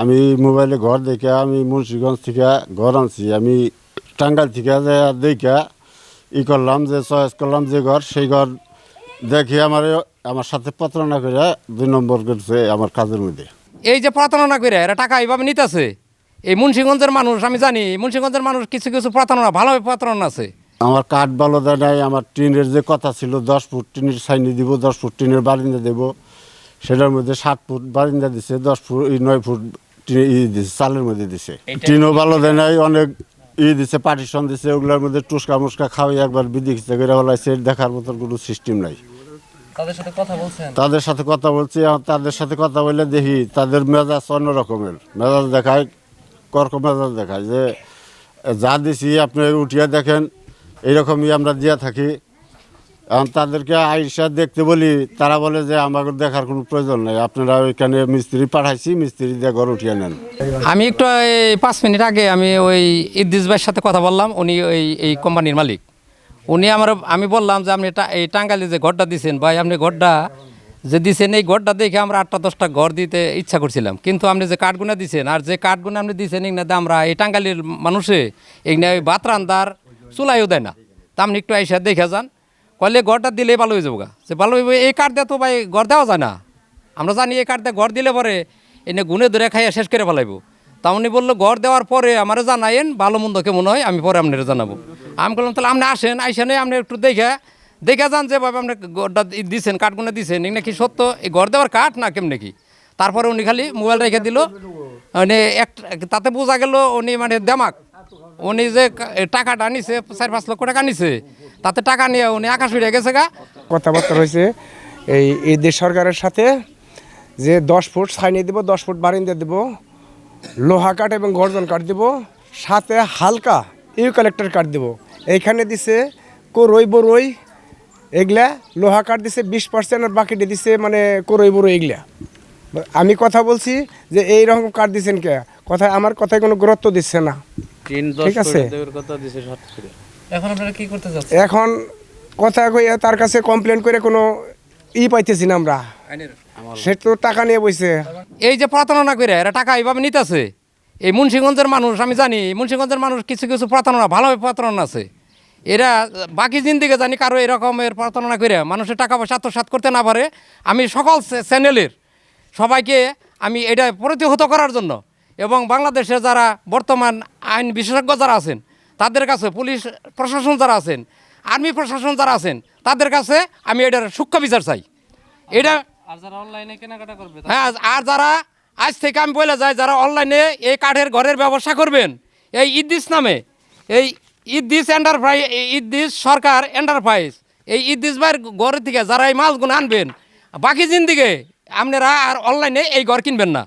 আমি মোবাইলে ঘর দেখে আমি মুন্সিগঞ্জ থেকে ঘর আনছি। আমি টাঙ্গাইল থেকে যে দেখে ই করলাম যে চয়েস করলাম যে ঘর সেই ঘর দেখে আমার আমার সাথে প্রতারণা করে দুই নম্বর করছে আমার কাজের মধ্যে। এই যে প্রতারণা করে এরা টাকা এইভাবে নিতেছে? এই মুন্সিগঞ্জের মানুষ আমি জানি মুন্সিগঞ্জের মানুষ কিছু কিছু প্রতারণা ভালোভাবে প্রতারণা আছে। আমার কাঠ ভালো দেয় নাই আমার টিনের যে কথা ছিল দশ ফুট টিনের সাইনি দিব দশ ফুট টিনের বারিন্দা দেবো সেটার মধ্যে সাত ফুট বারিন্দা দিছে দশ ফুট নয় ফুট চালের মধ্যে দিছে। টিনও ভালো দেয় নাই অনেক ই দিছে পার্টিশন দিছে ওগুলোর মধ্যে টুসকা মুসকা খাওয়াই একবার বিধি খিস্তে করে দেখার মতন কোনো সিস্টেম নাই। তাদের সাথে কথা বলছেন? তাদের সাথে কথা বলছি তাদের সাথে কথা বলে দেখি তাদের মেজাজ অন্য রকমের। মেজাজ দেখায় কর্ক মেজাজ দেখায় যে যা দিছি আপনি উঠিয়ে দেখেন এইরকমই আমরা দিয়ে থাকি। এখন তাদেরকে আইসা দেখতে বলি, তারা বলে যে আমাকে দেখার কোনো প্রয়োজন নেই। আপনারা ওইখানে মিস্ত্রি পাঠাইছি, মিস্ত্রি দিয়ে ঘর উঠিয়ে নেন। আমি একটু, এই পাঁচ মিনিট আগে আমি ওই ইদ্দিস ভাইয়ের সাথে কথা বললাম, উনি ওই, এই কোম্পানির মালিক। উনি আমার, আমি বললাম যে আপনি এই টাঙ্গালি যে ঘরটা দিছেন, ভাই আপনি ঘরটা যে দিছেন, এই ঘরটা দেখে আমরা আটটা দশটা ঘর দিতে ইচ্ছা করছিলাম। কিন্তু আপনি যে কাঠগুনা দিছেন, আর যে কাঠগুনা আপনি দিছেন এগুলো আমরা এই টাঙ্গালির মানুষে এগুলো ওই বাতরান্দার চুলাইও দেয় না। তা আপনি একটু আইসা দেখে যান কলে ঘরটা দিলে ভালো হয়ে যাব যে ভালো হইব, এই কাঠ দিয়ে তো ভাই ঘর দেওয়া যায় না। আমরা জানি এই কাঠ দিয়ে ঘর দিলে পরে এনে গুনে ধরে খাইয়া শেষ করে ফেলাইব। তা উনি বলল, ঘর দেওয়ার পরে আমারে জানাইন ভালো মন্দ কেমন হয়, আমি পরে আপনার জানাব। আমি বললাম, তাহলে আপনি আসেন, আইসেন আপনি একটু দেখে দেখে যান যে ভাবে আপনি ঘরটা দি- দিছেন কাঠগুলো দিছেন। এই নাকি সত্য? এই ঘর দেওয়ার কাঠ না কেমন কি? তারপরে উনি খালি মোবাইল রেখে দিল। মানে এক, তাতে বোঝা গেল উনি মানে দেমাক। উনি যে টাকাটা নিছে, চার পাঁচ লক্ষ টাকা নিছে। তাতে টাকা নিয়ে উনি আকাশ উড়ে গেছে গা। কথাবার্তা হয়েছে, এই এই দেশ সরকারের সাথে যে দশ ফুট সাইনে দেব, দশ ফুট বারিন্দা দেব, লোহা কাঠ এবং গর্জন কাঠ দেব, সাথে হালকা ইউ কালেক্টর কাঠ দেব। এইখানে দিছে করই বরই এগুলা, লোহা কাঠ দিছে বিশ পার্সেন্ট আর বাকিটা দিছে মানে করই বরই এগুলা। আমি কথা বলছি যে এই রকম কাঠ দিছেন কে? কথা আমার কথায় কোনো গুরুত্ব দিচ্ছে না। ঠিক আছে? এখন আপনারা কি করতে যাচ্ছেন এখন কথা কইয়া তার কাছে কমপ্লেন করে কোনো ই পাইতেছি না আমরা। সে তো টাকা নিয়ে বইছে। এই যে প্রতারণা করে এরা টাকা এইভাবে নিতেছে? এই মুন্সিগঞ্জের মানুষ আমি জানি মুন্সিগঞ্জের মানুষ কিছু কিছু প্রতারণা ভালোভাবে প্রতারণা আছে। এরা বাকি জিন্দিকে জানি কারও এরকমের প্রতারণা করে মানুষের টাকা পয়সা আত্মসাৎ করতে না পারে। আমি সকল চ্যানেলের সবাইকে আমি এটা প্রতিহত করার জন্য এবং বাংলাদেশে যারা বর্তমান আইন বিশেষজ্ঞ যারা আছেন তাদের কাছে পুলিশ প্রশাসন যারা আছেন আর্মি প্রশাসন যারা আছেন তাদের কাছে আমি এটার সূক্ষ্ম বিচার চাই। এটা আর যারা অনলাইনে কেনাকাটা করবে হ্যাঁ আর যারা আজ থেকে আমি বলে যাই যারা অনলাইনে এই কাঠের ঘরের ব্যবসা করবেন এই ইদ্দিস নামে এই ইদ্দিস এন্টারপ্রাইজ ইদ্দিস সরকার এন্টারপ্রাইজ এই ইদ্দিস ভাইয়ের ঘরের থেকে যারা এই মালগুলো আনবেন বাকি জিন্দিগে আপনারা আর অনলাইনে এই ঘর কিনবেন না।